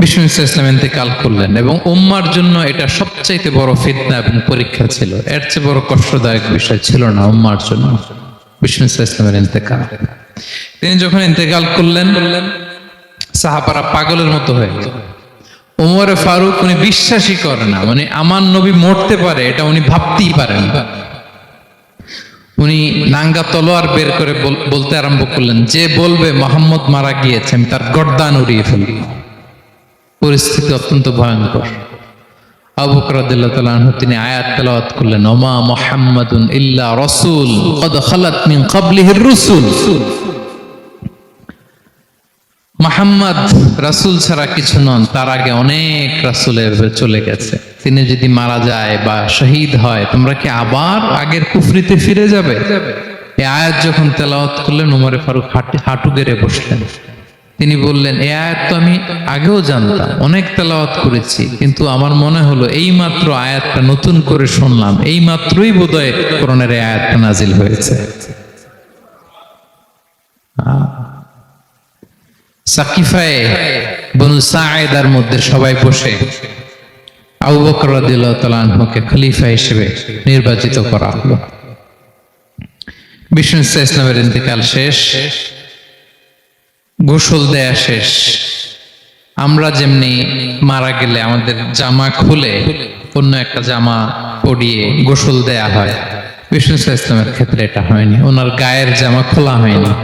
বিষ্ণু ইসা ইসলাম ইন্তেকাল করলেন এবং উম্মার জন্য এটা সবচাইতে বড় ফিতনা এবং পরীক্ষা ছিল। এর চেয়ে বড় কষ্টদায়ক বিষয় ছিল না উম্মার জন্য। বিষ্ণু ইসা ইসলামের ইন্তেকাল। তিনি যখন ইন্তেকাল করলেন, সাহাবারা পাগলের মতো হয়ে গেল। উমরে ফারুক উনি বিশ্বাসই করে না মানে আমার নবী মরতে পারে, এটা উনি ভাবতেই পারেন উনি নাঙ্গা তলোয়ার বের করে বল- বলতে আরম্ভ করলেন, যে বলবে মোহাম্মদ মারা গিয়েছে, আমি তার গর্দান উড়িয়ে ফেলব। পরিস্থিতি অত্যন্ত ভয়ঙ্কর। তিনি আয়াত করলেন ছাড়া কিছু নন, তার আগে অনেক চলে গেছে। তিনি যদি মারা যায় বা শহীদ হয়, তোমরা কি আবার আগের কুফরিতে ফিরে যাবে? এই আয়াত যখন তেলাওয়াত করলেন, উমরে ফারুক হাঁটু গেড়ে বসলেন। তিনি বললেন, এ আয়াত তো আমি আগেও জানতাম, অনেক তেলাওয়াত করেছি, কিন্তু আমার মনে হলো এই মাত্র আয়াতটা নতুন করে শুনলাম এই মাত্রই বোধহয় এই আয়াতটা নাজিল হয়েছে। সাকিফায়ে বনু মধ্যে সবাই বসে আবু বকর রাদিয়াল্লাহু খলিফা হিসেবে নির্বাচিত করা হলো। বিষ্ণু ইসা ইসলামের ইন্তেকাল শেষ। গোসল দেয়া শেষ। আমরা যেমনি মারা গেলে আমাদের জামা খুলে অন্য একটা জামা পরিয়ে গোসল দেয়া হয়। বিষ্ণু ইসলামের ক্ষেত্রে এটা হয়নি। ওনার গায়ের জামা খোলা হয়নি।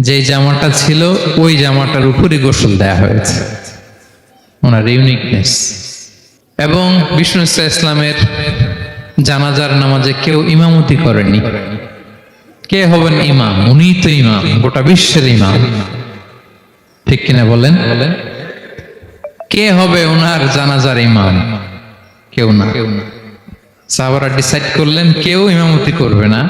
যে জামাটা ছিল, ওই জামাটার উপরই গোসল দেয়া হয়েছে। ওনার ইউনিকনেস। এবং বিষ্ণু ইসলামের জানাজার নামাজে কেউ ইমামতি করেনি। কে হবেন ইমাম? উনি তো ইমাম, গোটা বিশ্বের ইমাম। ঠিক কিনা বলেন? কে হবে ওনার জানাজার ইমাম? কেউ না। সাহাবারা ডিসাইড করলেন, কেউ ইমামতি করবে না।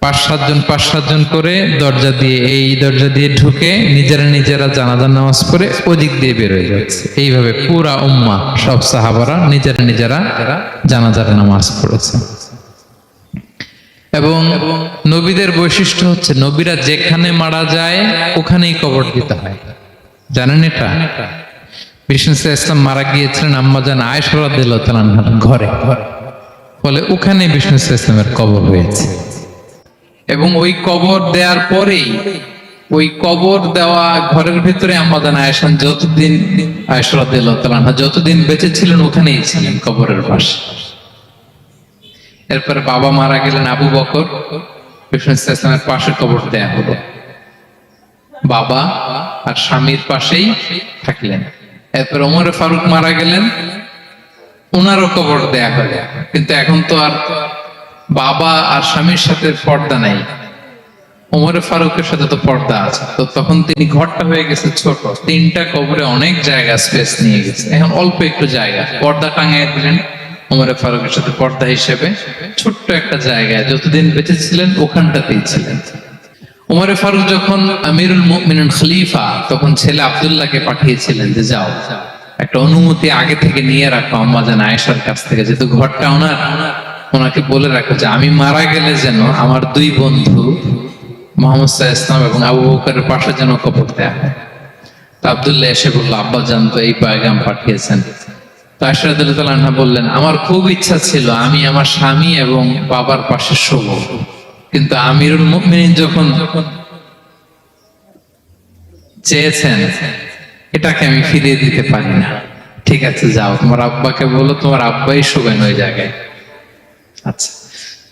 পাঁচ সাতজন পাঁচ সাতজন করে দরজা দিয়ে, এই দরজা দিয়ে ঢুকে নিজেরা নিজেরা জানাজার নামাজ পড়ে ওদিক দিয়ে বের হয়ে যাচ্ছে। এইভাবে পুরা উম্মা সব সাহাবারা নিজেরা নিজেরা জানাজার নামাজ পড়েছে। এবং নবীদের বৈশিষ্ট্য হচ্ছে নবীরা যেখানে মারা যায়, ওখানেই কবর দিতে হয়। জানেন এটা? বিষ্ণু ইসলাম মারা গিয়েছিলেন আম্মাজান আয়সরা দিল ঘরে। ফলে ওখানে বিষ্ণু ইসলামের কবর হয়েছে। এবং ওই কবর দেওয়ার পরেই, ওই কবর দেওয়া ঘরের ভিতরে আমাদের আয়সান যতদিন আয়সরা দিল যতদিন বেঁচে ছিলেন, ওখানেই ছিলেন কবরের পাশে। এরপরে বাবা মারা গেলেন আবু বকর। বিষ্ণুসলামের পাশে কবর দেয়া হলো। বাবা আর স্বামীর পাশেই থাকলেন। এরপর ওমর ফারুক মারা গেলেন। ওনারও কবর দেয়া হলো। কিন্তু এখন তো আর বাবা আর স্বামীর সাথে পর্দা নাই। ওমর ফারুকের সাথে তো পর্দা আছে। তো তখন তিনি ঘরটা হয়ে গেছে ছোট। তিনটা কবরে অনেক জায়গা, স্পেস নিয়ে গেছে। এখন অল্প একটু জায়গা। পর্দা টাঙিয়ে দিলেন। ওমরে ফারুকের সাথে পর্দা হিসেবে ছোট্ট একটা জায়গায় যতদিন বেঁচে ছিলেন, ওখানটাতেই ছিলেন। ওমরে ফারুক যখন আমিরুল মুমিনুন খলিফা, তখন ছেলে আব্দুল্লাহকে পাঠিয়েছিলেন যে, যাও, একটা অনুমতি আগে থেকে নিয়ে রাখো, আম্মা যেন আয়েশার কাছ থেকে। যেহেতু ঘরটা ওনার, ওনাকে বলে রাখো যে, আমি মারা গেলে যেন আমার দুই বন্ধু মোহাম্মদ সাহা ইসলাম এবং আবু বকরের পাশে যেন কবর দেয়া হয়। আবদুল্লাহ এসে বলল, আব্বা জান তো এই পায়গাম পাঠিয়েছেন। বললেন, আমার খুব ইচ্ছা ছিল আমি আমার স্বামী এবং বাবার পাশে কিন্তু আমিরুল যখন চেয়েছেন, এটাকে আমি ফিরিয়ে দিতে পারি না। ঠিক আছে, যাও, তোমার আব্বাকে বলো, তোমার আব্বাই শোবেন ওই জায়গায়। আচ্ছা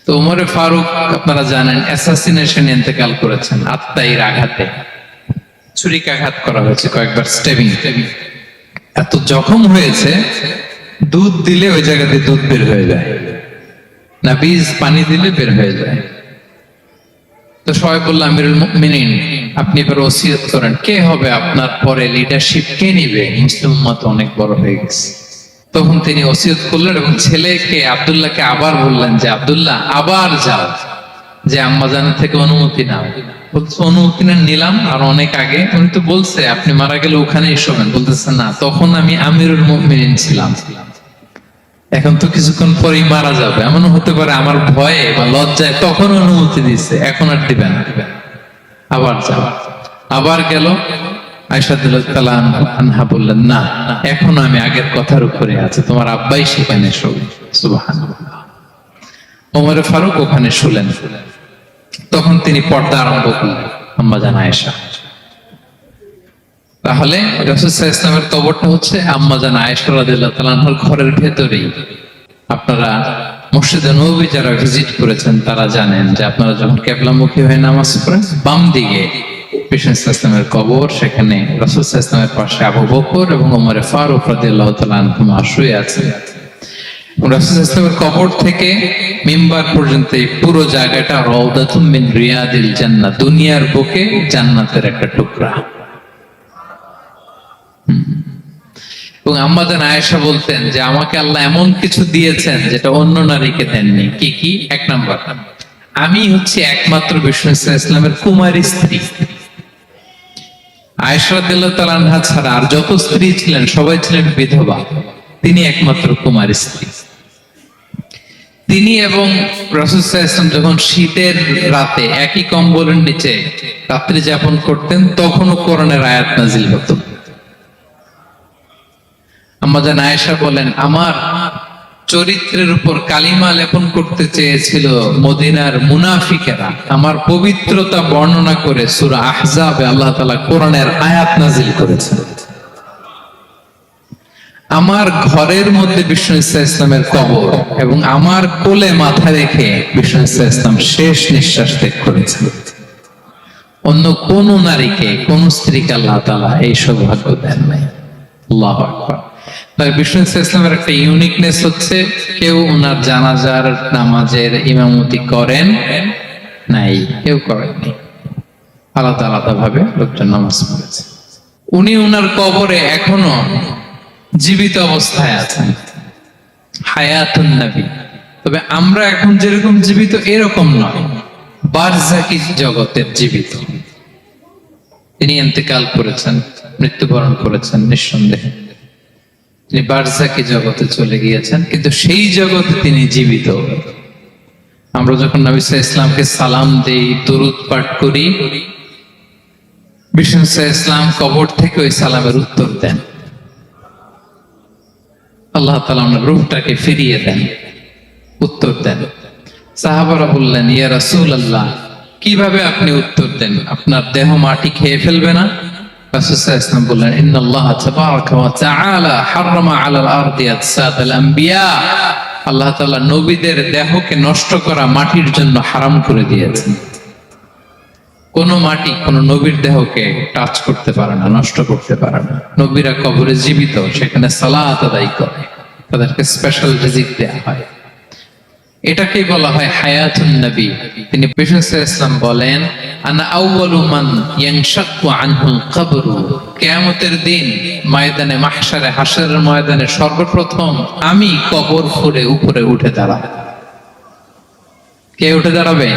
তো উমরে ফারুক, আপনারা জানেন অ্যাসাসিনেশন ইন্তেকাল করেছেন আত্মাইর আঘাতে। ছুরিকাঘাত করা হয়েছে কয়েকবার স্টেবিং এত জখম হয়েছে, দুধ দিলে ওই জায়গাতে দুধ বের হয়ে যায়। না, বীজ, পানি দিলে বের হয়ে যায়। তো সবাই বলল, আমিরুল মুমিনিন, আপনি এবার ওসিয়ত করেন। কে হবে আপনার পরে লিডারশিপ কে নিবে? মুসলিম মত অনেক বড় হয়ে গেছে। তখন তিনি ওসিয়ত করলেন এবং ছেলেকে, আব্দুল্লাহকে আবার বললেন যে, আবদুল্লাহ, আবার যাও। যে আম্মা আম্মাজানের থেকে অনুমতি নাও। নিলাম আর অনেক আগে। উনি তো বলছে, আপনি মারা গেলে বলতেছে, না, তখন আমি আমিরুল ছিলাম। এখন তো কিছুক্ষণ পরেই মারা যাবে। এমন হতে পারে আমার ভয়ে বা লজ্জায় তখন অনুমতি দিচ্ছে এখন আর দিবেন আবার যাও আবার গেল। আনহা বললেন, না, এখনও আমি আগের কথার উপরে আছি। তোমার আব্বাই সেখানে শোবে। সুবাহান ওমর ফারুক ওখানে শুলেন। তখন তিনি পর্দা আরম্ভ করলেন আম্মা জান আয়েশা। তাহলে রসুল্লাহ ইসলামের কবরটা হচ্ছে আম্মা জান আয়েশা রাদিয়াল্লাহু তাআলার ঘরের ভেতরেই। আপনারা মসজিদে নবী যারা ভিজিট করেছেন, তারা জানেন যে আপনারা যখন কেবলামুখী হয়ে নামাজ পড়েন, বাম দিকে কৃষ্ণ ইসলামের কবর, সেখানে রসুল ইসলামের পাশে আবু বকর এবং ওমরে ফারুক রাদিয়াল্লাহু তাআলা আনহুমা শুয়ে আছেন। রাসূল ইসলামের কবর থেকে মিম্বার পর্যন্ত পুরো জায়গাটা রওদাতুম রিয়াদিল জান্নাত, দুনিয়ার বুকে জান্নাতের একটা টুকরা। এবং আম্মাজান আয়েশা বলতেন যে, আমাকে আল্লাহ এমন কিছু দিয়েছেন যেটা অন্য নারীকে দেননি। কি কি? এক নম্বর। আমি হচ্ছে একমাত্র বিষ্ণু ইসলামের কুমারী স্ত্রী। আয়েশা আনহা ছাড়া আর যত স্ত্রী ছিলেন, সবাই ছিলেন বিধবা। তিনি একমাত্র কুমারী স্ত্রী। তিনি এবং রসুল্লাহ যখন শীতের রাতে একই কম্বলের নিচে রাত্রি যাপন করতেন, তখনও কোরআনের আয়াত নাজিল হতো। আমাদের আয়েশা বলেন, আমার চরিত্রের উপর কালিমা লেপন করতে চেয়েছিল মদিনার মুনাফিকেরা। আমার পবিত্রতা বর্ণনা করে সূরা আহজাবে আল্লাহ তালা কোরআনের আয়াত নাজিল করেছেন। আমার ঘরের মধ্যে বিষ্ণু ইসা ইসলামের কবর এবং আমার কোলে মাথা রেখে বিষ্ণু ইসা ইসলাম শেষ নিঃশ্বাস ত্যাগ করেছেন অন্য কোন নারীকে, কোন স্ত্রীকে আল্লাহ তালা এই সৌভাগ্য দেন নাই। আল্লাহ তাই বিষ্ণু ইসা ইসলামের একটা ইউনিকনেস হচ্ছে, কেউ ওনার জানাজার নামাজের ইমামতি করেন নাই, কেউ করেননি। আলাদা আলাদা ভাবে লোকজন নামাজ পড়েছে। উনি ওনার কবরে এখনও জীবিত অবস্থায় আছেন। হায়াতুন নবী। তবে আমরা এখন যেরকম জীবিত, এরকম নয়। বারজাকি জগতের জীবিত। তিনি ইন্তেকাল করেছেন, মৃত্যুবরণ করেছেন নিঃসন্দেহে। তিনি বারজাকি জগতে চলে গিয়েছেন, কিন্তু সেই জগতে তিনি জীবিত। আমরা যখন নবী সাল্লাল্লাহু ইসলামকে সালাম দেই, দরুদ পাঠ করি, বিষ্ণু ইসলাম কবর থেকে ওই সালামের উত্তর দেন। আল্লাহ তালা ওনার রূপটাকে ফিরিয়ে দেন, উত্তর দেন। সাহাবারা বললেন, ইয়া রাসূল আল্লাহ কীভাবে আপনি উত্তর দেন? আপনার দেহ মাটি খেয়ে ফেলবে না? আল্লাহ তাআলা নবীদের দেহকে নষ্ট করা মাটির জন্য হারাম করে দিয়েছেন। কোন মাটি কোন নবীর দেহকে টাচ করতে পারে না, নষ্ট করতে পারে না। নবীরা কবরে জীবিত, সেখানে সালাত আদায় করে, তাদেরকে স্পেশাল রিজিক দেয়া হয়। এটাকেই বলা হয় হায়াতুন নবী। তিনি বিষ্ণু ইসলাম বলেন, আনা আউয়ালু মান ইয়ানশাক্কু আনহুল কবরু। কিয়ামতের দিন ময়দানে, মাহশারে, হাশরের ময়দানে সর্বপ্রথম আমি কবর ফুরে উপরে উঠে দাঁড়াবো। কে উঠে দাঁড়াবে?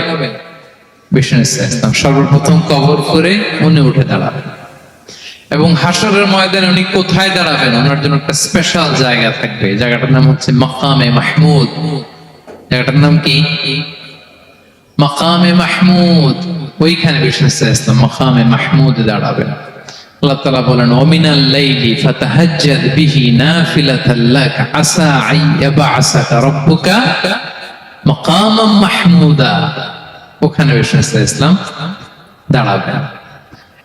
সর্বপ্রথম কবর করে উনি উঠে দাঁড়াবেন এবং হাসরের ময়দানে উনি কোথায় দাঁড়াবেন? ওনার জন্য একটা স্পেশাল জায়গা থাকবে। জায়গাটার নাম হচ্ছে মাকামে মাহমুদ। জায়গাটার নাম কি? মাকামে মাহমুদ। ওইখানে মাহমুদ দাঁড়াবেন। আল্লাহ বলেন লাইলি ফাতাহাজ্জাদ বিহি আসা মাহমুদা। ওখানে বিষ্ণু ইসলাম দাঁড়াবেন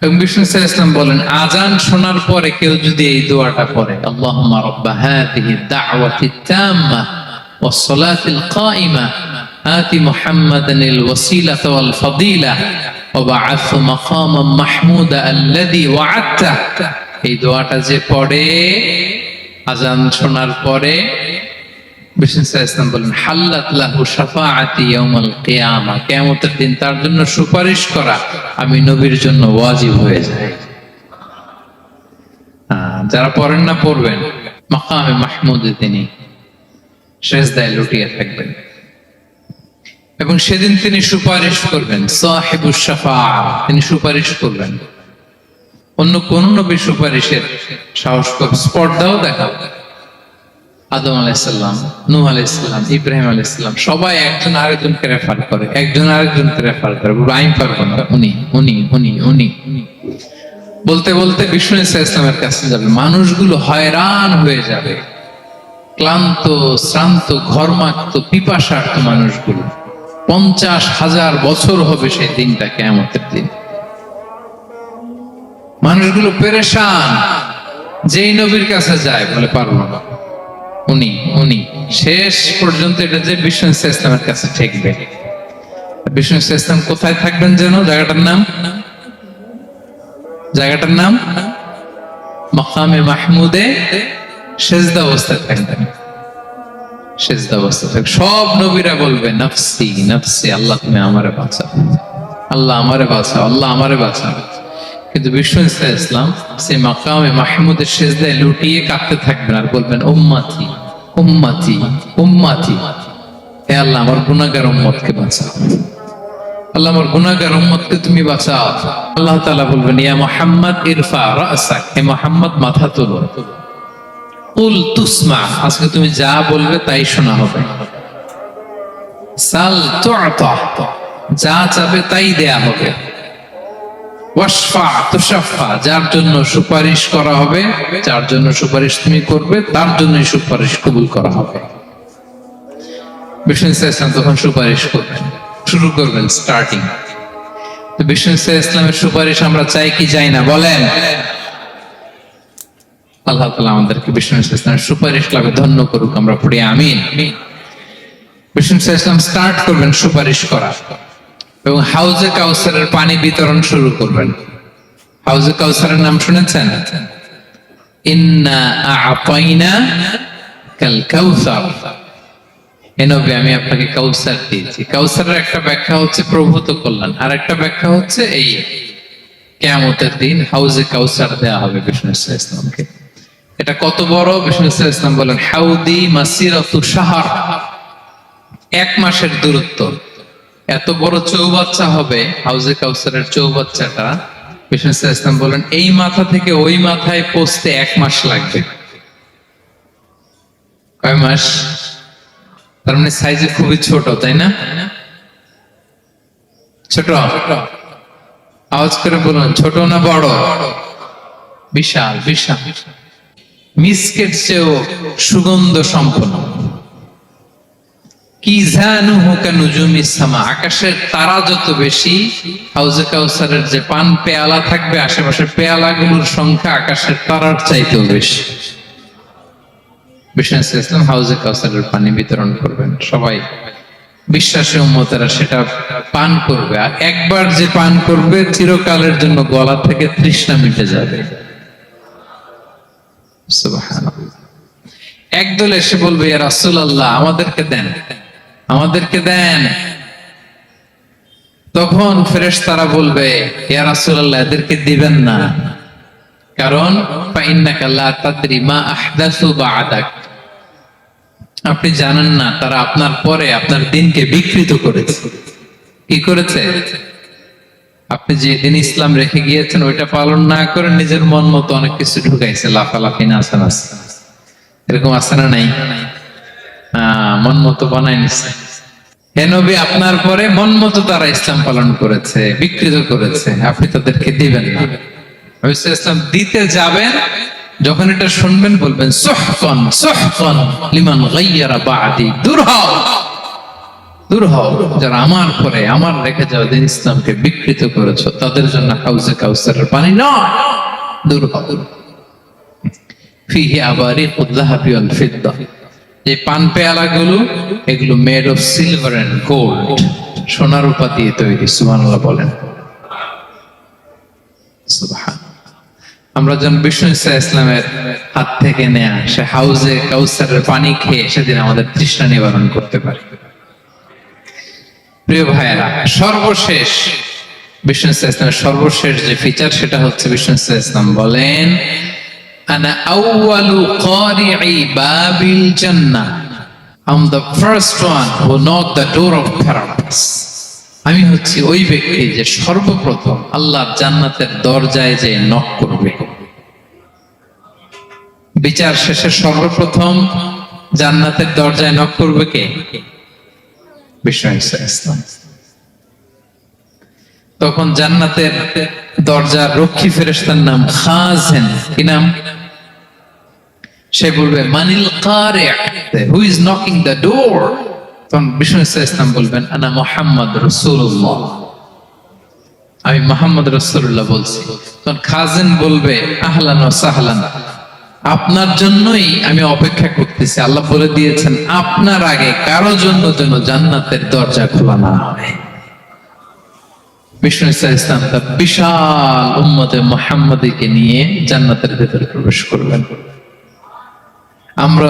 এবং বিষ্ণু ইসলাম বলেন আজান শোনার পরে কেউ যদি এই দোয়াটা পড়ে আল্লাহুম্মা রাব্বা হাদিহি দাওয়াতি তাম্মা والصلاة القائمة آت محمدا الوسيلة والفضيلة وبعث مقاما محمودا الذي وعدته এই দোয়াটা যে পড়ে আজান শোনার পরে বিষ্ণু ইসলাম দিন তার জন্য সুপারিশ করা আমি নবীর জন্য ওয়াজিব হয়ে যারা পড়েন না পড়বেন। মাকামে মাহমুদে তিনি লুটিয়ে থাকবেন। এবং সেদিন তিনি সুপারিশ করবেন শাফা, তিনি সুপারিশ করবেন। অন্য কোন নবী সুপারিশের সাহস স্পর্ধাও দেখাবে। আদম আলাইসাল্লাম নূহ আলাইসাল্লাম ইব্রাহিম আলাইসাল্লাম সবাই একজন আরেকজনকে রেফার করে, একজন আরেকজনকে রেফার করে আমি পারব না। উনি উনি উনি উনি। বলতে বলতে বিষ্ণু ইসা ইসলামের কাছে যাবে। মানুষগুলো হয়রান হয়ে যাবে। ক্লান্ত, শ্রান্ত, ঘর্মাক্ত পিপাসার্থ মানুষগুলো। পঞ্চাশ হাজার বছর হবে সেই দিনটা কেমতের দিন। মানুষগুলো পেরেশান। যেই নবীর কাছে যায়, বলে পারব না। উনি উনি। শেষ পর্যন্ত এটা যে ইসলামের কাছে ঠেকবে। ইসলাম কোথায় থাকবেন যেন? জায়গাটার নাম? জায়গাটার নাম? মকামে মাহমুদে সেজদা অবস্থায় থাকবেন। সেজদা থাকবেন। সব নবীরা বলবে, নফসি নফসি, আল্লাহ তুমি আমারে বাঁচাও। আল্লাহ আমারে বাঁচাও, আল্লাহ আমারে বাঁচাও। কিন্তু বিষ্ণু ইসা ইসলাম সে মাকামে মাহমুদের সেজদায় লুটিয়ে কাঁদতে থাকবেন আর বলবেন, উম্মাতি উম্মাতি উম্মাতি। হে আল্লাহ, আমার গুনাহগার উম্মতকে বাঁচাও। আল্লাহ, আমার উম্মতকে তুমি বাঁচাও। আল্লাহ বলবেন, ইয়া ইরফা রাসাক মাথা তোলো। তুসমা, আজকে তুমি যা বলবে তাই শোনা হবে। সাল যা চাবে তাই দেয়া হবে। যার জন্য সুপারিশ করা হবে, যার জন্য সুপারিশ তুমি করবে, তার জন্যই সুপারিশ কবুল করা হবে। তখন সুপারিশ করবেন। শুরু করবেন স্টার্টিং বিষ্ণু ইসলামের সুপারিশ আমরা চাই কি চাই না, বলেন। আল্লাহ তালা আমাদেরকে বিষ্ণু ইসলামের সুপারিশ লাভে ধন্য করুক, আমরা পড়ি, আমিন। বিষ্ণু ইসলাম স্টার্ট করবেন সুপারিশ করা এবং হাউজে কাউসারের পানি বিতরণ শুরু করবেন। হাউজে কাউসারের নাম শুনেছেন? আমি আপনাকে কাউসার দিয়েছি। কাউসারের একটা ব্যাখ্যা হচ্ছে প্রভূত কল্যাণ। আর একটা ব্যাখ্যা হচ্ছে এই কেয়ামতের দিন হাউজে কাউসার দেওয়া হবে বিষ্ণু ইসলামকে এটা কত বড়? বিষ্ণু ইসলাম বলেন, হাউদি মাসিরাতু সাহার এক মাসের দূরত্ব। এত বড় চৌবাচ্চা হবে হাউজে কাউসারের চৌবাচ্চাটা। বিষ্ণু ইসলাম বলেন, এই মাথা থেকে ওই মাথায় পৌঁছতে এক মাস লাগবে। কয় মাস? তার মানে সাইজে খুবই ছোট, তাই না? ছোট? আওয়াজ করে বলুন, ছোট না বড়? বিশাল বিশাল। মিসকেট চেয়েও সুগন্ধ সম্পন্ন। আকাশের তারা যত বেশি, হাউজে কাউসারের যে পান পেয়ালা থাকবে, আশেপাশের পেয়ালাগুলোর সংখ্যা আকাশের তারার চাইতেও বেশি। হাউজে কাউসারের পানি বিতরণ করবেন। সবাই সেটা পান করবে। আর একবার যে পান করবে, চিরকালের জন্য গলা থেকে তৃষ্ণা মিটে যাবে। একদল এসে বলবে, ইয়া রাসূলুল্লাহ, আমাদেরকে দেন। আমাদেরকে দেন। তখন ফেরেশতারা বলবে, ইয়া রাসূলুল্লাহ, এদেরকে দিবেন না। কারণ আপনি জানেন না, তারা আপনার পরে আপনার দিনকে বিকৃত করেছে। কি করেছে? আপনি যে দিন ইসলাম রেখে গিয়েছেন, ওইটা পালন না করে নিজের মন মতো অনেক কিছু ঢুকাইছে, লাফালাফি নাচা নাচ এরকম আসানা নাই? মন মতো বানাই নিছে। আপনার পরে মন মতো তারা ইসলাম পালন করেছে, বিকৃত করেছে। আপনি তাদেরকে দিবেন না। ইসলাম দিতে যাবেন, যখন এটা শুনবেন বলবেন সুহকান সুহকান লিমান গায়্যারা বাদি, দূর হও। দূর হও। যারা আমার পরে, আমার রেখে দিন ইসলামকে বিকৃত করেছ, তাদের জন্য হাউজে কাউসারের পানি নয় দূর হও। ফিহি আবারি ফিদ্দা। যে পান পেয়ালাগুলো এগুলো made of silver and gold সোনার রূপা দিয়ে তৈরি, সুবহানাল্লাহ বলেন। আমরা যখন বিষ্ণু ইসা ইসলামের হাত থেকে নেয়া, সে হাউজে কাউসারের পানি খেয়ে সেদিন আমাদের তৃষ্ণা নিবারণ করতে পারি। প্রিয় ভাইয়েরা, সর্বশেষ, বিষ্ণু ইসা ইসলামের সর্বশেষ যে ফিচার সেটা হচ্ছে বিষ্ণু ইসা ইসলাম বলেন আমি হচ্ছি ওই ব্যক্তি যে সর্বপ্রথম আল্লাহ জান্নাতের দরজায় যে নক করবে। বিচার শেষে সর্বপ্রথম জান্নাতের দরজায় নক করবে কে? ইসলাম তখন জান্নাতের দরজার রক্ষী ফেরেস্তার নাম খাজেন। কি নাম? সে বলবে, মানিল who is knocking the door তখন বিষ্ণু ইসলাম বলবেন, আনা মোহাম্মদ রসুল্লাহ আমি মোহাম্মদ রসুল্লাহ বলছি। তখন খাজেন বলবে, আহলান ও সাহলান, আপনার জন্যই আমি অপেক্ষা করতেছি। আল্লাহ বলে দিয়েছেন, আপনার আগে কারও জন্য যেন জান্নাতের দরজা খোলা না হয়। বিষ্ণু ইসা ইসলাম তার বিশাল উম্মতে মোহাম্মদীকে নিয়ে জান্নাতের ভেতরে প্রবেশ করবেন আমরা